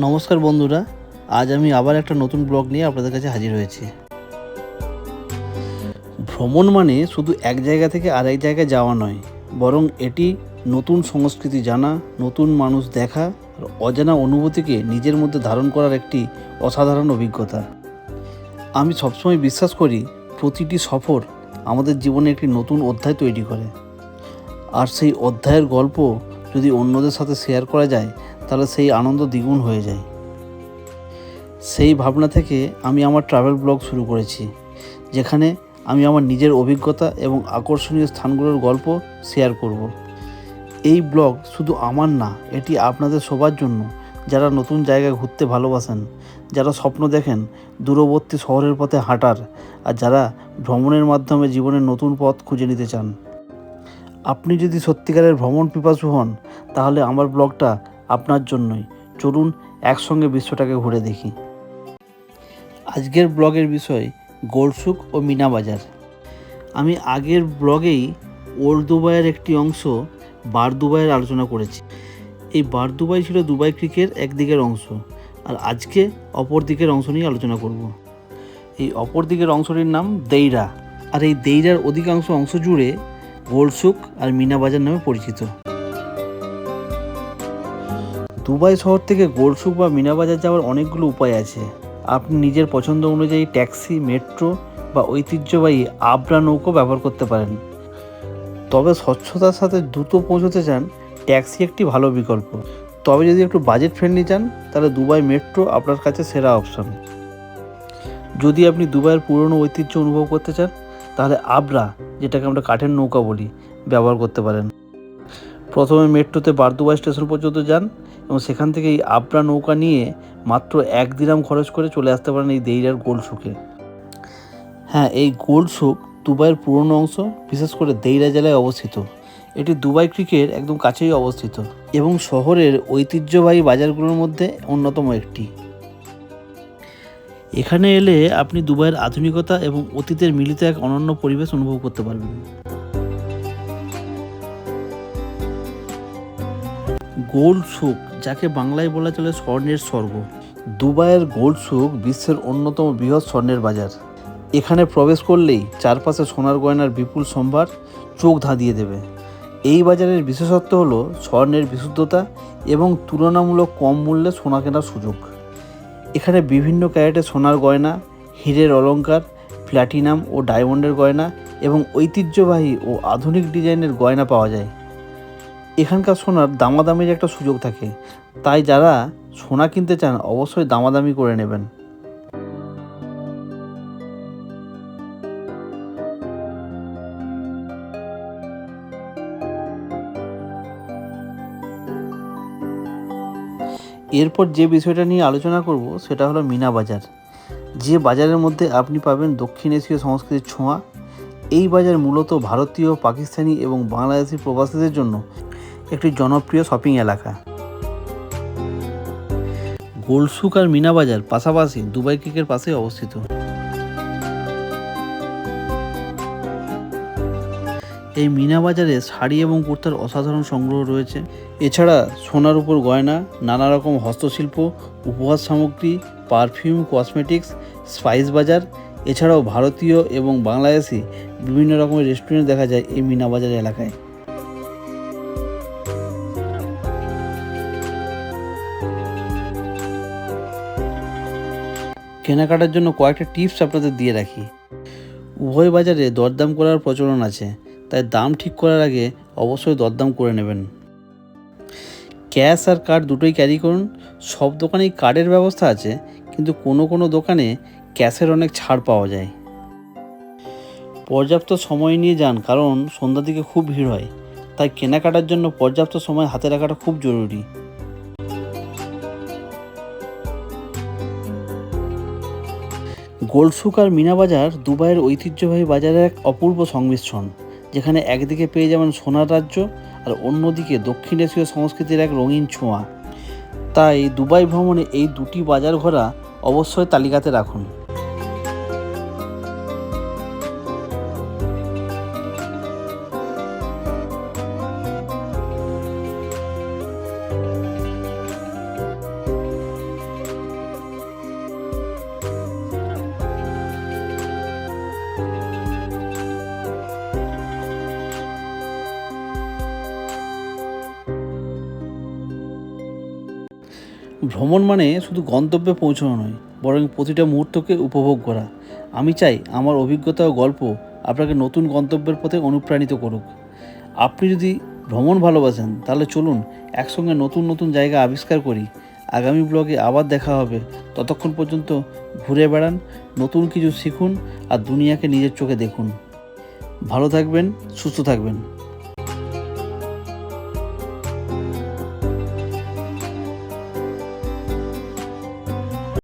নমস্কার বন্ধুরা, আজ আমি আবার একটা নতুন ব্লগ নিয়ে আপনাদের কাছে হাজির হয়েছি। ভ্রমণ মানে শুধু এক জায়গা থেকে আরেক জায়গায় যাওয়া নয়, বরং এটি নতুন সংস্কৃতি জানা, নতুন মানুষ দেখা, আর অজানা অনুভূতিকে নিজের মধ্যে ধারণ করার একটি অসাধারণ অভিজ্ঞতা। আমি সবসময় বিশ্বাস করি, প্রতিটি সফর আমাদের জীবনে একটি নতুন অধ্যায় তৈরি করে। আর সেই অধ্যায়ের গল্প যদি অন্যদের সাথে শেয়ার করা যায় তাহলে সেই আনন্দ দ্বিগুণ হয়ে যায়। সেই ভাবনা থেকে আমি আমার ট্রাভেল ব্লগ শুরু করেছি, যেখানে আমি আমার নিজের অভিজ্ঞতা এবং আকর্ষণীয় স্থানগুলোর গল্প শেয়ার করব। এই ব্লগ শুধু আমার না, এটি আপনাদের সবার জন্য। যারা নতুন জায়গায় ঘুরতে ভালোবাসেন, যারা স্বপ্ন দেখেন দূরবর্তী শহরের পথে হাঁটার, আর যারা ভ্রমণের মাধ্যমে জীবনের নতুন পথ খুঁজে নিতে চান। আপনি যদি সত্যিকারের ভ্রমণ পিপাসু হন, তাহলে আমার ব্লগটা আপনার জন্যই। চলুন একসঙ্গে বিশ্বটাকে ঘুরে দেখি। আজকের ব্লগের বিষয় গোলসুক ও মিনা বাজার। আমি আগের ব্লগেই ওল্ড দুবাইয়ের একটি অংশ বার দুবাইয়ের আলোচনা করেছি। এই বার দুবাই ছিল দুবাই ক্রিকের একদিকের অংশ, আর আজকে অপর দিকের অংশ নিয়ে আলোচনা করব। এই অপর দিকের অংশটির নাম দেইরা, আর এই দেইরার অধিকাংশ অংশ জুড়ে গোলসুক আর মিনা বাজার নামে পরিচিত। দুবাই শহর থেকে গোলসুক বা মিনাবাজার যাওয়ার অনেকগুলো উপায় আছে। আপনি নিজের পছন্দ অনুযায়ী ট্যাক্সি, মেট্রো বা ঐতিহ্যবাহী আবরা নৌকো ব্যবহার করতে পারেন। তবে স্বচ্ছতার সাথে দ্রুত পৌঁছতে চান ট্যাক্সি একটি ভালো বিকল্প। তবে যদি একটু বাজেট ফ্রেন্ডলি চান, তাহলে দুবাই মেট্রো আপনার কাছে সেরা অপশন যদি আপনি দুবাইয়ের পুরনো ঐতিহ্য অনুভব করতে চান, তাহলে আবরা, যেটাকে আমরা কাঠের নৌকা বলি, ব্যবহার করতে পারেন। প্রথমে মেট্রোতে বারদুবাই স্টেশন পর্যন্ত যান। এবং সেখান থেকে এই আবরা নৌকা নিয়ে মাত্র এক দিরাম খরচ করে চলে আসতে পারেন এই দেইরার গোলসুকে হ্যাঁ এই গোলসুক দুবাইয়ের পুরনো অংশ, বিশেষ করে দেইরা জেলায় অবস্থিত। এটি দুবাই ক্রিকের একদম কাছেই অবস্থিত এবং শহরের ঐতিহ্যবাহী বাজারগুলোর মধ্যে অন্যতম একটি। এখানে এলে আপনি দুবাইয়ের আধুনিকতা এবং অতীতের মিলিত এক অনন্য পরিবেশ অনুভব করতে পারবেন। গোল্ড সুক যাকে বাংলায় বলা চলে স্বর্ণের স্বর্গ। দুবাইয়ের গোল্ড সুক বিশ্বের অন্যতম বৃহৎ স্বর্ণের বাজার। এখানে প্রবেশ করলেই চারপাশে সোনার গয়নার বিপুল সম্ভার চোখ ধাঁধিয়ে দেবে। এই বাজারের বিশেষত্ব হলো স্বর্ণের বিশুদ্ধতা এবং তুলনামূলক কম মূল্যে সোনা কেনার সুযোগ। এখানে বিভিন্ন ক্যারেটে সোনার গয়না, হীরের অলংকার প্ল্যাটিনাম ও ডায়মন্ডের গয়না এবং ঐতিহ্যবাহী ও আধুনিক ডিজাইনের গয়না পাওয়া যায়। এখানকার সোনার দামাদামির একটা সুযোগ থাকে। তাই যারা সোনা কিনতে চান, অবশ্যই দামাদামি করে নেবেন। এরপর যে বিষয়টা নিয়ে আলোচনা করব, সেটা হলো মিনা বাজার। যে বাজারের মধ্যে আপনি পাবেন দক্ষিণ এশীয় সংস্কৃতির ছোঁয়া, এই বাজার মূলত ভারতীয়, পাকিস্তানি এবং বাংলাদেশি প্রবাসীদের জন্য একটি জনপ্রিয় শপিং এলাকা। গোলসুক আর মিনা বাজার পাশাপাশি দুবাই ক্রিকের পাশে অবস্থিত। এই মিনা বাজারে শাড়ি এবং কুর্তার অসাধারণ সংগ্রহ রয়েছে। এছাড়া সোনার উপর গয়না, নানা রকম হস্তশিল্প উপহার সামগ্রী, পারফিউম, কসমেটিক্স, স্পাইস বাজার, এছাড়াও ভারতীয় এবং বাংলাদেশি বিভিন্ন রকমের রেস্টুরেন্ট দেখা যায় এই মিনা বাজার এলাকায়। কেনাকাটার জন্য কয়েকটা টিপস আপনাদের দিয়ে রাখি। উভয় বাজারে দরদাম করার প্রচলন আছে, তাই দাম ঠিক করার আগে অবশ্যই দরদাম করে নেবেন। ক্যাশ আর কার্ড দুটোই ক্যারি করুন। সব দোকানেই কার্ডের ব্যবস্থা আছে, কিন্তু কোনো কোনো দোকানে ক্যাশের অনেক ছাড় পাওয়া যায়। পর্যাপ্ত সময় নিয়ে যান, কারণ সন্ধ্যার দিকে খুব ভিড় হয়, তাই কেনাকাটার জন্য পর্যাপ্ত সময় হাতে রাখাটা খুব জরুরি। গোলসুক আর মিনা বাজার দুবাইয়ের ঐতিহ্যবাহী বাজারের এক অপূর্ব সংমিশ্রণ, যেখানে একদিকে পেয়ে যাবেন সোনার রাজ্য আর অন্যদিকে দক্ষিণ এশীয় সংস্কৃতির এক রঙিন ছোঁয়া। তাই দুবাই ভ্রমণে এই দুটি বাজার ঘোরা অবশ্যই তালিকাতে রাখুন। ভ্রমণ মানে শুধু গন্তব্যে পৌঁছানো নয়, বরং প্রতিটা মুহূর্তকে উপভোগ করা। আমি চাই আমার অভিজ্ঞতা ও গল্প আপনাকে নতুন গন্তব্যের পথে অনুপ্রাণিত করুক। আপনি যদি ভ্রমণ ভালোবাসেন, তাহলে চলুন একসঙ্গে নতুন নতুন জায়গা আবিষ্কার করি। আগামী ব্লগে আবার দেখা হবে। ততক্ষণ পর্যন্ত ঘুরে বেড়ান, নতুন কিছু শিখুন আর দুনিয়াকে নিজের চোখে দেখুন। ভালো থাকবেন, সুস্থ থাকবেন।